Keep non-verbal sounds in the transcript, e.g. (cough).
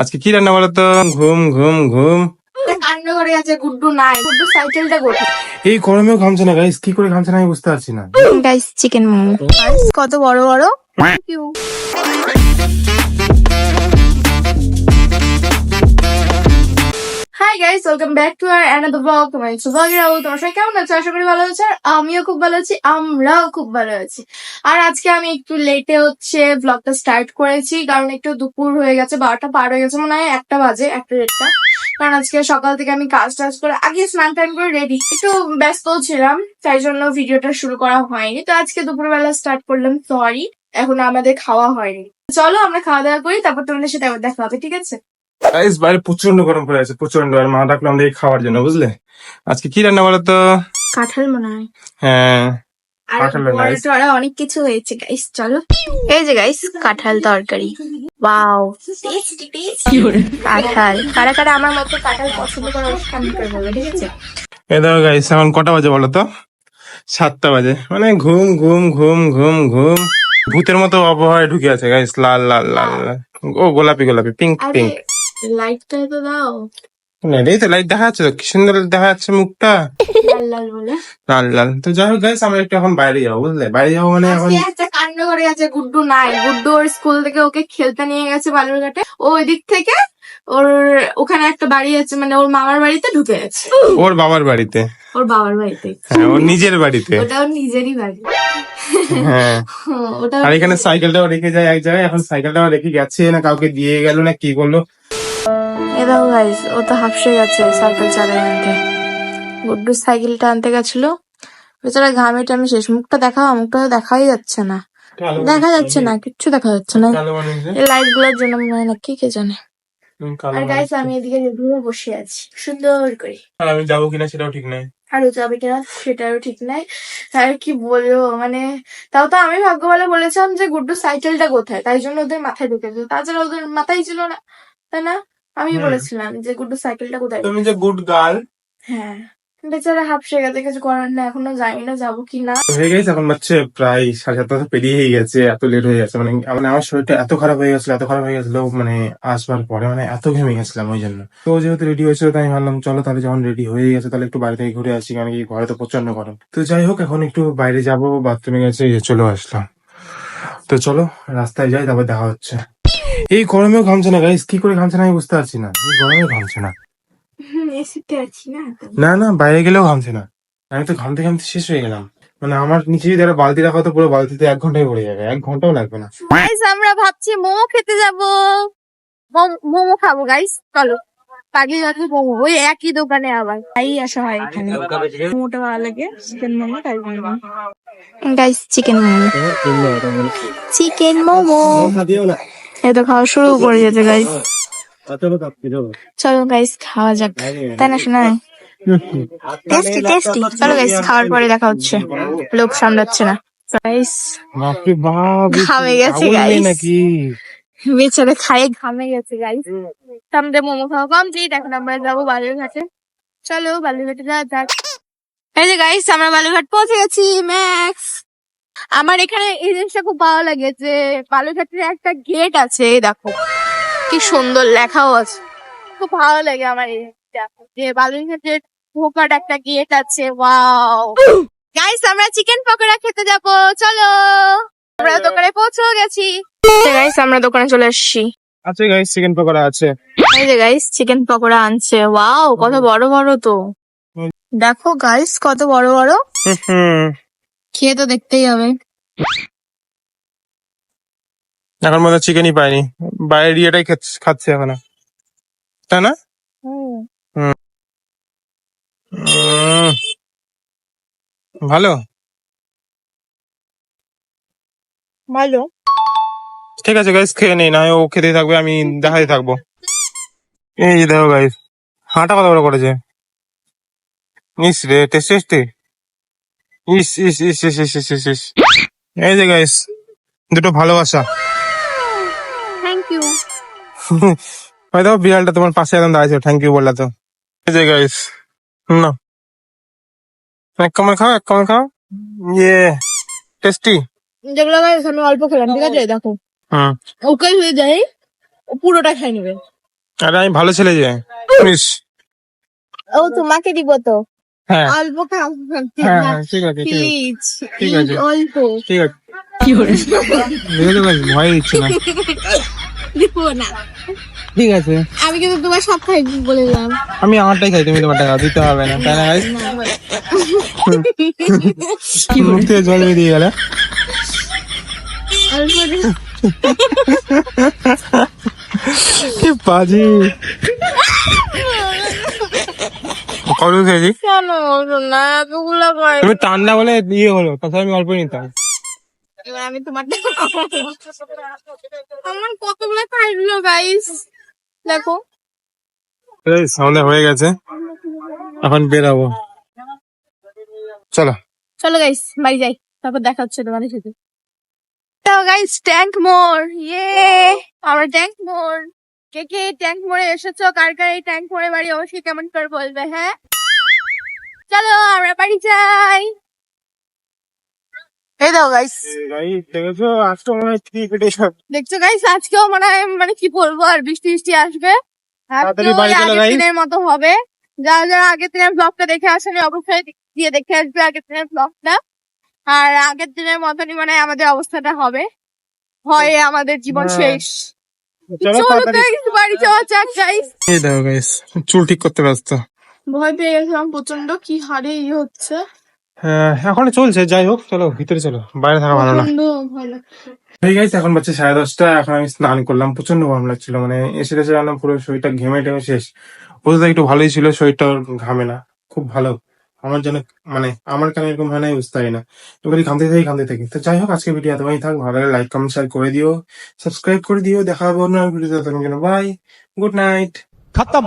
আজকে কি রান্না বলো তো? ঘুম ঘুম ঘুম। কান্ড করে গুড্ডু নাই। গুড্ডু সাইকেলটা গোটা। এই গরমেও ঘামছে না গাইস কি করে ঘামছে না আমি বুঝতে পারছি না। গাইস চিকেন মোমো কত বড় বড়? Guys welcome back to our vlog তোমার সবাই কেমন আছো? আশা করি ভালো আছো আর আমিও খুব ভালো আছি, আমরাও খুব ভালো আছি। আর আজকে আমি একটু লেটে হচ্ছে ব্লগটা স্টার্ট করেছি, কারণ একটু দুপুর হয়ে গেছে, বারোটা পার হয়ে গেছে, মনে হয় একটা বাজে, একটা দেড়টা। কারণ আজকে সকাল থেকে আমি কাজ টাজ করে আগে স্নান টান করে রেডি একটু ব্যস্ত ছিলাম, তাই জন্য ভিডিওটা শুরু করা হয়নি। তো আজকে দুপুরবেলা স্টার্ট করলাম সরি এখন আমাদের খাওয়া হয়নি। চলো আমরা খাওয়া দাওয়া করি, তারপর তোমাদের সাথে আবার দেখা হবে, ঠিক আছে? গাইস বাইরে প্রচণ্ড গরম পড়ে আছে প্রচণ্ড আর মা ডাকলাম দেখি খাওয়ার জন্য বুঝলে? আজকে কি রান্না বলো তো? কাঁঠাল মনে হয়। হ্যাঁ অনেক কিছু হয়েছে গাইস চলো। এই যে গাইস কাঁঠাল তরকারি। ওয়াও কাঁঠাল। কারা কারা আমার মতো কাঁঠাল পছন্দ করে কমেন্ট করে বলবে ঠিক আছে? এই দেখো গাইস এখন কটা বাজে বলো তো? সাতটা বাজে। মানে ঘুম ঘুম ঘুম ঘুম ঘুম। ভূতের মতো আবহাওয়ায় ঢুকে আছে গাইস লাল লাল লাল লাল। ও গোলাপি গোলাপি পিঙ্ক পিঙ্ক লাইটটা তো দাও। তো লাইট দেখা যাচ্ছে তো কি সুন্দর দেখা যাচ্ছে মুখটা। লাল লাল বলে। লাল লাল তো যাই হোক গাইস আমরা একটু এখন বাইরে যাব বুঝলে? বাইরে যাব মানে এখন একটা কাণ্ড করে গেছে গুড্ডু নাই। গুড্ডু ওর স্কুল থেকে ওকে খেলতে নিয়ে গেছে বালুরঘাটে। ও ওই দিক থেকে ওর ওখানে একটা বাড়ি আছে মানে ওর মামার বাড়িতে ঢুকে গেছে। ওর বাবার বাড়িতে। ওর বাবার বাড়িতে। হ্যাঁ ওর নিজের বাড়িতে। ওটা ওর নিজেরই বাড়ি। হ্যাঁ। ওটা আর এখানে সাইকেলটাও রেখে যায় এক জায়গায় এখন সাইকেলটাও রেখে গেছে না কাউকে দিয়ে গেল না কি করল? এ দেখো গাইস ও তো হাফসে গেছে সাইকেল চালাতে আনতে গুড্ডু সাইকেলটা আনতে গেছিল। বেচারা ঘামে টামে শেষ। মুখটা দেখা মুখটা দেখাই যাচ্ছে না। দেখা যাচ্ছে না কিচ্ছু দেখা যাচ্ছে না। এই লাইটগুলোর জন্য মনে হয় না কি কে জানে। আর। গাইস আমি এদিকে ঘুরে বসে আছি সুন্দর করে। আর আমি যাব কিনা সেটাও ঠিক নাই। আর ও যাবে কিনা সেটারও ঠিক নাই। আর কি বলব মানে তাও তো আমি ভাগ্য ভালো বলেছিলাম যে গুড্ডু সাইকেলটা কোথায়? তাই জন্য ওদের মাথায় ঢুকেছে। তাছাড়া ওদের মাথায় ছিল না তাই না? আমি বলেছিলাম যে গুড্ডু সাইকেলটা কোথায় তুমি যে গুড গার্ল। হ্যাঁ। বেচারা হাফসে গেছে কিছু করার না এখনও জানি না যাব কি না হয়ে গেছে এখন বাচ্চা প্রায় সাড়ে সাতটা পেরিয়ে গেছে এত লেট হয়ে গেছে। মানে মানে আমার শরীরটা এত খারাপ হয়ে গেছিল এত খারাপ হয়ে গেছিল মানে আসবার পরে মানে এত ঘেমে গেছিলাম ওই জন্য। তো যেহেতু রেডি হয়েছিল তাই আমি ভাবলাম চলো তাহলে যখন রেডি হয়ে গেছে তাহলে একটু বাইরে থেকে ঘুরে আসি কারণ কি ঘরে তো প্রচণ্ড গরম। তো যাই হোক এখন একটু বাইরে যাব বাথরুমে গেছে চলে আসলাম। তো চলো রাস্তায় যাই তারপর দেখা হচ্ছে। এই গরমেও ঘামছে না গাইস কি করে ঘামছে না আমি বুঝতে পারছি না। এই গরমে ঘামছে না। এসিতে আছি না না না বাইরে গেলেও ঘামছে না। আমি তো ঘামতে ঘামতে শেষ হয়ে গেলাম। মানে আমার নিচে যদি একটা বালতি রাখা তো পুরো বালতিতে এক ঘন্টায় পড়ে যাবে। এক ঘন্টাও লাগবে না। গাইস আমরা ভাবছি মোমো খেতে যাব। মোমো খাব গাইস চলো। পাগলি যাচ্ছে মোমো ওই একই দোকানে আবার। তাই আসা হয় এখানে। মোমোটা ভালো লাগে চিকেন মোমো তাই guys chicken momo. Chicken momo তো খাওয়া শুরু করে যেতে গাইস চলো গাইস খাওয়া যাক। তাই না শোনা টেস্টি টেস্টি চলো গাইস খাওয়ার পরে দেখা হচ্ছে। লোক সামলাচ্ছে না। গাইস ঘামে গেছে, নাকি? বেচারে খাইয়ে ঘামে গেছে গাইস আমাদের মোমো খাওয়া কমপ্লিট এখন আমরা যাব বালুরঘাটে। চলো বালুরঘাটে যাওয়া যাক। এই যে গাইস আমরা বালুরঘাট পৌঁছে গেছি ম্যাক্স আমার এখানে এই জিনিসটা খুব ভালো লাগে যে বালুরঘাটের একটা গেট আছে এই দেখো। কি সুন্দর লেখাও আছে। খুব ভালো লাগে আমার এই যে বালুরঘাটের ঢোকার একটা গেট আছে ওয়াও। গাইস আমরা চিকেন পকোড়া খেতে যাব চলো। আমরা দোকানে পৌঁছেও গেছি। গাইস আমরা দোকানে চলে এসেছি। আছে গাইস চিকেন পকোড়া আছে। এই যে গাইস চিকেন পকোড়া আনছে। ওয়াও কত বড় বড় তো। দেখো গাইস কত বড় বড়। খেয়ে তো দেখতেই হবে এখন মধ্যে চিকেনই পাইনি। বাইরের ইয়েটাই খাচ্ছে- এখন তাই না? ভালো? ভালো। ঠিক আছে গাইস খেয়ে নেই না ও খেতেই থাকবে আমি দেখাই থাকব। এই যে দেখো গাইস হাঁটা কত বড় করেছে? ইস রে টেস্ট টেস্টি। ইস ইস ইস ইস ইস ইস ইস এই যে গাইস দুটো ভালোবাসা। থ্যাংক ইউ বিড়ালটা তোমার পাশে একদম থ্যাংক ইউ বললা তো। এই যে গাইস না। এক কামড় খাও এক কামড় খাও। ইয়ে টেস্টি গাইস আমি অল্প খেলাম ঠিক আছে? দেখো। হুম। ওকে হয়ে যায় পুরোটা খাই নেবে। আরে আমি ভালো ছেলে যে। ও তোমাকে দিব তো। অল্প খাও হ্যাঁ হ্যাঁ, ঠিক আছে ঠিক আছে। প্লিজ ঠিক আছে। অল্প। ঠিক আছে। ভয় না। ঠিক আমি কিন্তু তোমার সব খাই বলে দিলাম। আমি আমারটাই খাই তুমি তোমার টাকা দিতে হবে না তাই না? (laughs) মুখ থেকে জল বেরিয়ে গেল। অল্প কি বাজি কত খেয়েছি? কেন না এতগুলো তুমি ঠান্ডা বলে ইয়ে হলো তাছাড়া আমি অল্প নিতাম। এবার আমি তোমার আমার কতগুলো খাইলো গাইস দেখো। এই সন্ধ্যা হয়ে গেছে। এখন বেরাবো। চলো। চলো গাইস বাড়ি যাই। তারপর দেখা হচ্ছে তোমাদের সাথে। তো গাইস ট্যাঙ্ক মোড় ইয়ে আমরা ট্যাঙ্ক মোড় কে কে ট্যাঙ্ক মোড়ে এসেছ? কার কার এই ট্যাঙ্ক মোড়ে বাড়ি? অবশ্যই কেমন করে বলবে হ্যাঁ? চলো আমরা বাড়ি যাই। এই দাও গাইস গাইস দেখেছ? আজকে মনে হয় থ্রি কেটে সব। দেখছ গাইস আজকেও মানে মানে কি বলব আর বৃষ্টি বৃষ্টি আসবে। দিনের মতো হবে। যারা যারা আগের দিনের ব্লগটা দেখে আসেনি অবশ্যই দিয়ে দেখে আসবে আগের দিনের ব্লগটা আর আগের দিনের মতনই মানে আমাদের অবস্থাটা হবে। হয় আমাদের জীবন হ্যাঁ। শেষ। চলো guys, বাড়ি যাওয়া যাক গাইস এই দেখো গাইস চুল ঠিক করতে ব্যস্ত। ভয় পেয়ে গেছিলাম প্রচণ্ড কি হারে ইয়ে হচ্ছে। হ্যাঁ, এখন চলছে যাই হোক চলো ভিতরে চলো বাইরে থাকা ভালো না। ঠিক আছে এখন বাচ্চা সাড়ে দশটা এখন আমি স্নান করলাম প্রচণ্ড গরম লাগছিল মানে এসে গেছে জানলাম পুরো শরীরটা ঘেমে টেমে শেষ। একটু ভালোই ছিল শরীরটা ঘামে না খুব ভালো। আমার জন্য মানে আমার কেন এরকম হয় না বুঝতে পারি না। এবারে ঘামতে থাকি ঘামতে থাকি। তো যাই হোক আজকে ভিডিও এতবারই থাক ভালো লাইক কমেন্ট শেয়ার করে দিও সাবস্ক্রাইব করে দিও দেখা হবে অন্য ভিডিওতে বাই গুড নাইট খতম।